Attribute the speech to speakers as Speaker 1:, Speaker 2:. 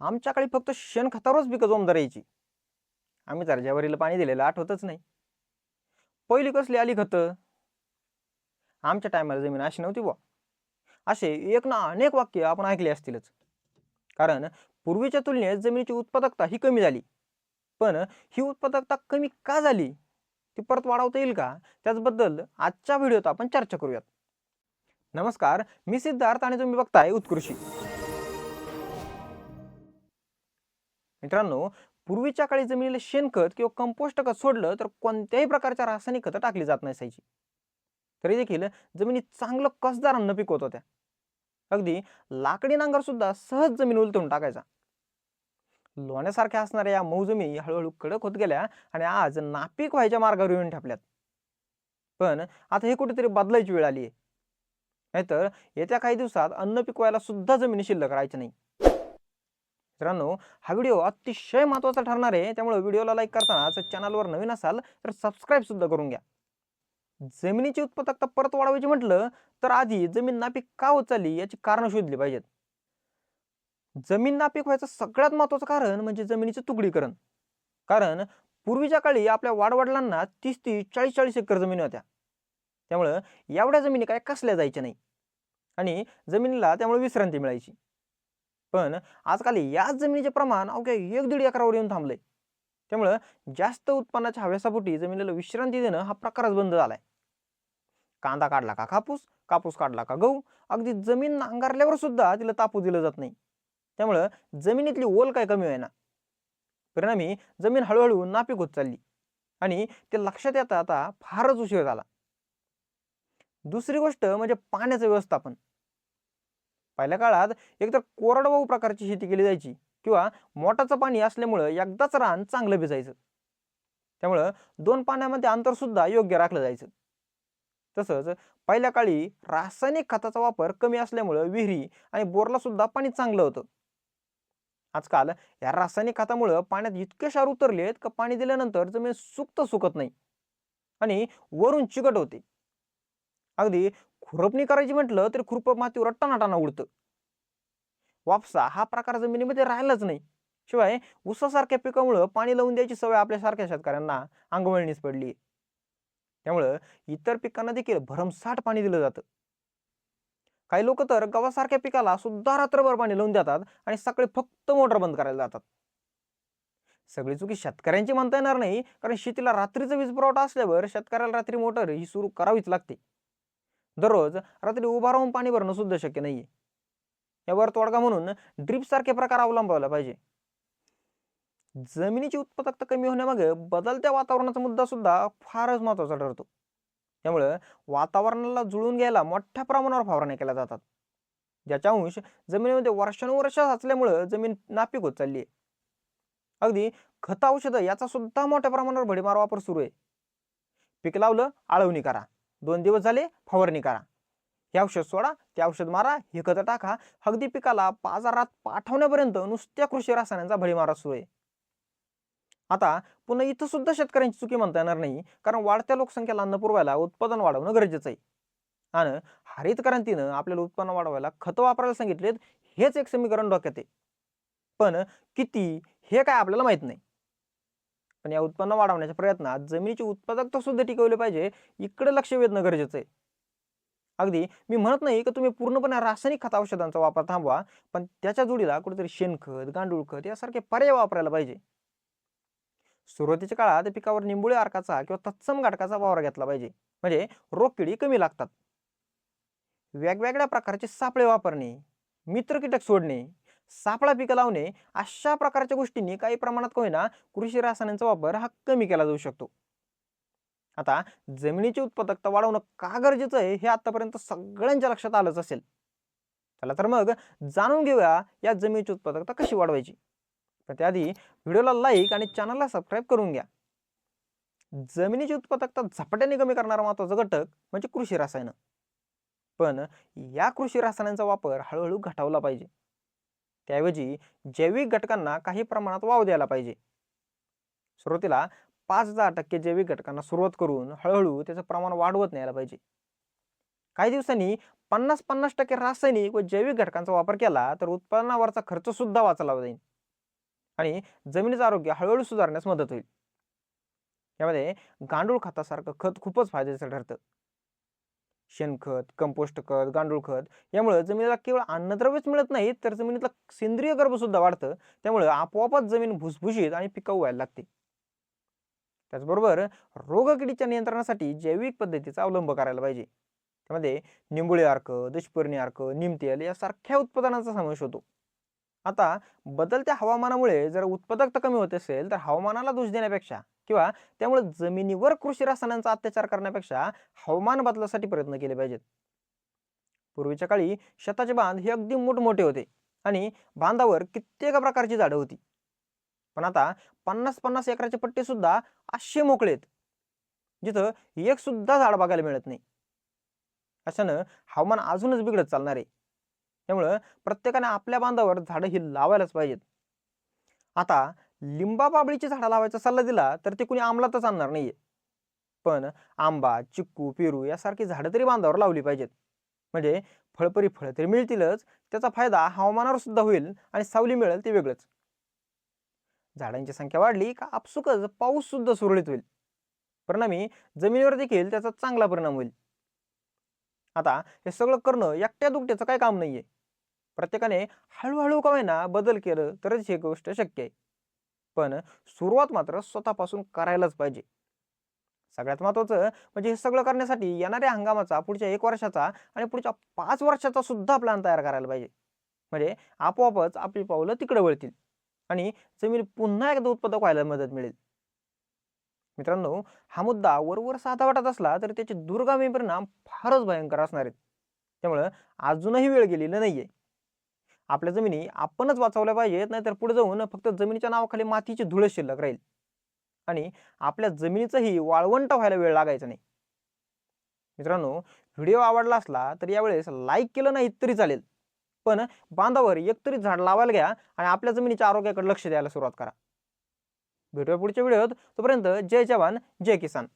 Speaker 1: आमच्याकडे फक्त शेणखतावरच पिकं जोमदार यायची. आम्ही दर्जावरील पाणी दिलेलं आठवतच नाही. पहिली कसली आली खतं? आमच्या टायमाला जमीन अशी नव्हती बुवा. असे एक ना अनेक वाक्य आपण ऐकले असतीलच. कारण पूर्वीच्या तुलनेत जमिनीची उत्पादकता ही कमी झाली. पण ही उत्पादकता कमी का झाली? ती परत वाढवता येईल का? त्याचबद्दल आजच्या व्हिडिओत आपण चर्चा करूयात. नमस्कार मी सिद्धार्थ आणि तुम्ही बघताय उत्कृषी मित्रांनो पूर्वीच्या काळी जमिनीला शेणखत किंवा कंपोस्ट खत सोडलं तर कोणत्याही प्रकारच्या रासायनिक खतं टाकली जात नसायची. तरी देखील जमिनी चांगलं कसदार अन्न पिकवत होत्या. अगदी लाकडी नांगर सुद्धा सहज जमीन उलटून टाकायचा. लोण्यासारख्या असणाऱ्या या मऊ जमिनी हळूहळू कडक होत गेल्या आणि आज नापीक व्हायच्या मार्गावर येऊन ठेपल्यात. पण आता हे कुठेतरी बदलायची वेळ आली आहे नाहीतर येत्या काही दिवसात अन्न पिकवायला सुद्धा जमिनी शिल्लक राहायची नाही. मित्रांनो हा व्हिडिओ अतिशय महत्त्वाचा ठरणार आहे. त्यामुळे व्हिडिओला लाईक करताना चॅनलवर नवीन असाल तर सबस्क्राईब सुद्धा करून घ्या. जमिनीची उत्पादकता परत वाढवायची म्हटलं तर आधी जमीन नापीक का होत चालली याची कारण शोधली पाहिजेत. जमीन नापीक व्हायचं सगळ्यात महत्वाचं कारण म्हणजे जमिनीचं तुकडीकरण. कारण पूर्वीच्या काळी आपल्या वाडवडिलांना तीस तीस चाळीस चाळीस एकर जमिनी होत्या. त्यामुळं एवढ्या जमिनी काय कसल्या जायच्या नाही. आणि जमिनीला त्यामुळे विश्रांती मिळायची. पण आजकाल याच जमिनीचे प्रमाण अवघ्या एक दीड एकरावर येऊन थांबले त्यामुळं जास्त उत्पन्नाच्या हव्यासापोटी जमिनीला विश्रांती देणं हा प्रकारच बंद झालाय. कांदा काढला का कापूस कापूस काढला का गहू अगदी जमीन नांगरल्यावर सुद्धा तिला तापू दिलं जात नाही. त्यामुळं जमिनीतली ओल काय कमी होईना. परिणामी जमीन हळूहळू नापीक होत चालली आणि ते लक्षात येता आता फारच उशीर झाला. दुसरी गोष्ट म्हणजे पाण्याचं व्यवस्थापन. पहिल्या काळात एकतर कोरडवाहू प्रकारची शेती केली जायची किंवा मोटाचं पाणी असल्यामुळं एकदाच रान चांगलं भिजायचं. त्यामुळं दोन पाण्यामध्ये अंतर सुद्धा योग्य राखलं जायचं. तसंच पहिल्या काळी रासायनिक खताचा वापर कमी असल्यामुळं विहिरी आणि बोरला सुद्धा पाणी चांगलं होतं. आजकाल या रासायनिक खतामुळं पाण्यात इतके क्षार उतरलेत का पाणी दिल्यानंतर जमीन सुकत सुकत नाही आणि वरून चिकट होते. अगदी खुरपणी करायची म्हटलं तरी खुरप मातीवर टनाटाना उडतं. वापसा हा प्रकार जमिनीमध्ये राहिलाच नाही. शिवाय ऊसासारख्या पिकामुळं पाणी लावून द्यायची सवय आपल्यासारख्या शेतकऱ्यांना अंगवळणीच पडली. त्यामुळं इतर पिकांना देखील भरमसाठ पाणी दिलं जातं. काही लोक तर गव्हासारख्या पिकाला सुद्धा रात्रभर पाणी लावून देतात आणि सकाळी फक्त मोटर बंद करायला जातात. सगळी चुकी शेतकऱ्यांची म्हणता येणार नाही कारण शेतीला रात्रीचा वीज पुरवठा असल्यावर शेतकऱ्याला रात्री मोटर ही सुरू करावीच लागते. दररोज रात्री उभा राहून पाणी भरणं सुद्धा शक्य नाही यावर तोडगा म्हणून ड्रीपसारखे प्रकार अवलंबवला पाहिजे. जमिनीची उत्पादकता कमी होण्यामागे बदलत्या वातावरणाचा मुद्दा सुद्धा फारच महत्त्वाचा ठरतो. त्यामुळं वातावरणाला जुळून घ्यायला मोठ्या प्रमाणावर फवारण्या केल्या जातात. ज्याच्या अंश जमिनीमध्ये वर्षानुवर्ष साचल्यामुळं जमीन नापीक होत चालली आहे अगदी खत औषधं याचा सुद्धा मोठ्या प्रमाणावर भडीमार वापर सुरू आहे. पीक लावलं आळवणी करा. दोन दिवस झाले फवारणी करा. हे औषध सोडा ते औषध मारा हे खतं टाका. अगदी पिकाला बाजारात पाठवण्यापर्यंत नुसत्या कृषी रसायनांचा भडीमारा सुरू आहे. आता पुन्हा इथं सुद्धा शेतकऱ्यांची चुकी म्हणता येणार नाही कारण वाढत्या लोकसंख्येला अन्न पुरवायला उत्पादन वाढवणं गरजेचं आहे. आणि हरित क्रांतीनं आपल्याला उत्पन्न वाढवायला खतं वापरायला सांगितलेत हेच एक समीकरण डोक्यात आहे. पण किती हे काय आपल्याला माहीत नाही. पण या उत्पन्न वाढवण्याच्या प्रयत्नात जमिनीची उत्पादकता सुद्धा टिकवली पाहिजे. इकडे लक्ष वेधणं गरजेचं आहे. अगदी मी म्हणत नाही की तुम्ही पूर्णपणे रासायनिक खत औषधांचा वापर थांबवा पण त्याच्या जोडीला कुठेतरी शेणखत गांडूळ खत यासारखे पर्याय वापरायला पाहिजे. सुरुवातीच्या काळात पिकावर निंबुळे अर्काचा किंवा तत्सम घटकाचा वावर घेतला पाहिजे. म्हणजे रोग किडी कमी लागतात. वेगवेगळ्या प्रकारचे सापळे वापरणे मित्र कीटक सोडणे सापळा पिकं लावणे अशा प्रकारच्या गोष्टींनी काही प्रमाणात का होईना कृषी रसायनांचा वापर हा कमी केला जाऊ शकतो. आता जमिनीची उत्पादकता वाढवणं का गरजेचं आहे हे आतापर्यंत सगळ्यांच्या लक्षात आलंच असेल. चला तर मग जाणून घेऊया या जमिनीची उत्पादकता कशी वाढवायची. पण त्याआधी व्हिडिओला लाईक आणि चॅनलला सबस्क्राईब करून घ्या. जमिनीची उत्पादकता झपाट्याने कमी करणारा महत्त्वाचा घटक म्हणजे कृषी रसायनं. पण या कृषी रसायनांचा वापर हळूहळू घटावला पाहिजे. त्याऐवजी जैविक घटकांना काही प्रमाणात वाव द्यायला पाहिजे. सुरुवातीला पाच दहा टक्के जैविक घटकांना सुरुवात करून हळूहळू त्याचं प्रमाण वाढवत न्यायला पाहिजे. काही दिवसांनी पन्नास पन्नास टक्के रासायनिक व जैविक घटकांचा वापर केला तर उत्पादनावरचा खर्च सुद्धा वाचला जाईल. आणि जमिनीचं आरोग्य हळूहळू सुधारण्यास मदत होईल. यामध्ये गांडूळ खतासारखं खत खूपच फायद्याचं ठरतं. शेणखत कंपोस्ट खत गांडूळ खत यामुळे जमिनीला केवळ अन्नद्रव्यच मिळत नाही तर जमिनीतला सेंद्रिय गर्भ सुद्धा वाढतं. त्यामुळे आपोआपच जमीन भुसभुशीत आणि पिकाऊ व्हायला लागते. त्याचबरोबर रोगकिडीच्या नियंत्रणासाठी जैविक पद्धतीचा अवलंब करायला पाहिजे. त्यामध्ये निंबुळी अर्क दुष्पर्णी अर्क निमतेल यासारख्या उत्पादनांचा समावेश होतो. आता बदलत्या हवामानामुळे जर उत्पादकता कमी होत असेल तर हवामानाला दोष देण्यापेक्षा किंवा त्यामुळे जमिनीवर कृषी रसायनांचा अत्याचार करण्यापेक्षा हवामान बदलासाठी प्रयत्न केले पाहिजेत. पूर्वीच्या काळी शेताचे बांध हे अगदी मोठमोठे होते आणि बांधावर कित्येक प्रकारची झाडं होती. पण आता पन्नास पन्नास एकराचे पट्टे सुद्धा असे मोकळे आहेत जिथं एक सुद्धा झाड बघायला मिळत नाही. अशानं हवामान अजूनच बिघडत चालणार आहे. त्यामुळं प्रत्येकाने आपल्या बांधावर झाडं ही लावायलाच पाहिजेत. आता लिंबा बाबळीची झाडं लावायचा सल्ला दिला तर ते कुणी अंमलातच आणणार नाहीये. पण आंबा चिक्कू पेरू यासारखी झाडं तरी बांधावर लावली पाहिजेत. म्हणजे फळपरी फळं तरी मिळतीलच त्याचा फायदा हवामानावर सुद्धा होईल आणि सावली मिळेल ते वेगळंच. झाडांची संख्या वाढली का आपसुकच पाऊस सुद्धा सुरळीत होईल. परिणामी जमिनीवर देखील त्याचा चांगला परिणाम होईल. आता हे सगळं करणं एकट्या दुकट्याचं काही काम नाहीये. प्रत्येकाने हळूहळू का होईना बदल केलं तरच ही गोष्ट शक्य आहे. पण सुरुवात मात्र स्वतःपासून करायलाच पाहिजे. सगळ्यात महत्वाचं म्हणजे हे सगळं करण्यासाठी येणाऱ्या हंगामाचा पुढच्या एक वर्षाचा आणि पुढच्या पाच वर्षाचा सुद्धा प्लॅन तयार करायला पाहिजे. म्हणजे आपोआपच आपली पावलं तिकडे वळतील आणि जमीन पुन्हा एकदा उत्पादक व्हायला मदत मिळेल. मित्रांनो हा मुद्दा वरवर साधा वाटत असला तरी त्याचे दूरगामी परिणाम फारच भयंकर असणार आहेत. त्यामुळं अजूनही वेळ गेलेला नाहीये. आपल्या जमिनी आपणच वाचवल्या पाहिजेत नाहीतर पुढे जाऊन फक्त जमिनीच्या नावाखाली मातीची धुळे शिल्लक राहील. आणि आपल्या जमिनीचंही वाळवंट व्हायला वेळ लागायचा नाही. मित्रांनो व्हिडिओ आवडला असला तर यावेळेस लाईक केलं नाही तरी चालेल. पण बांधावर एक तरी झाड लावायला घ्या आणि आपल्या जमिनीच्या आरोग्याकडे लक्ष द्यायला सुरुवात करा. भेटूया पुढच्या व्हिडिओत. तोपर्यंत जय जवान जय किसान.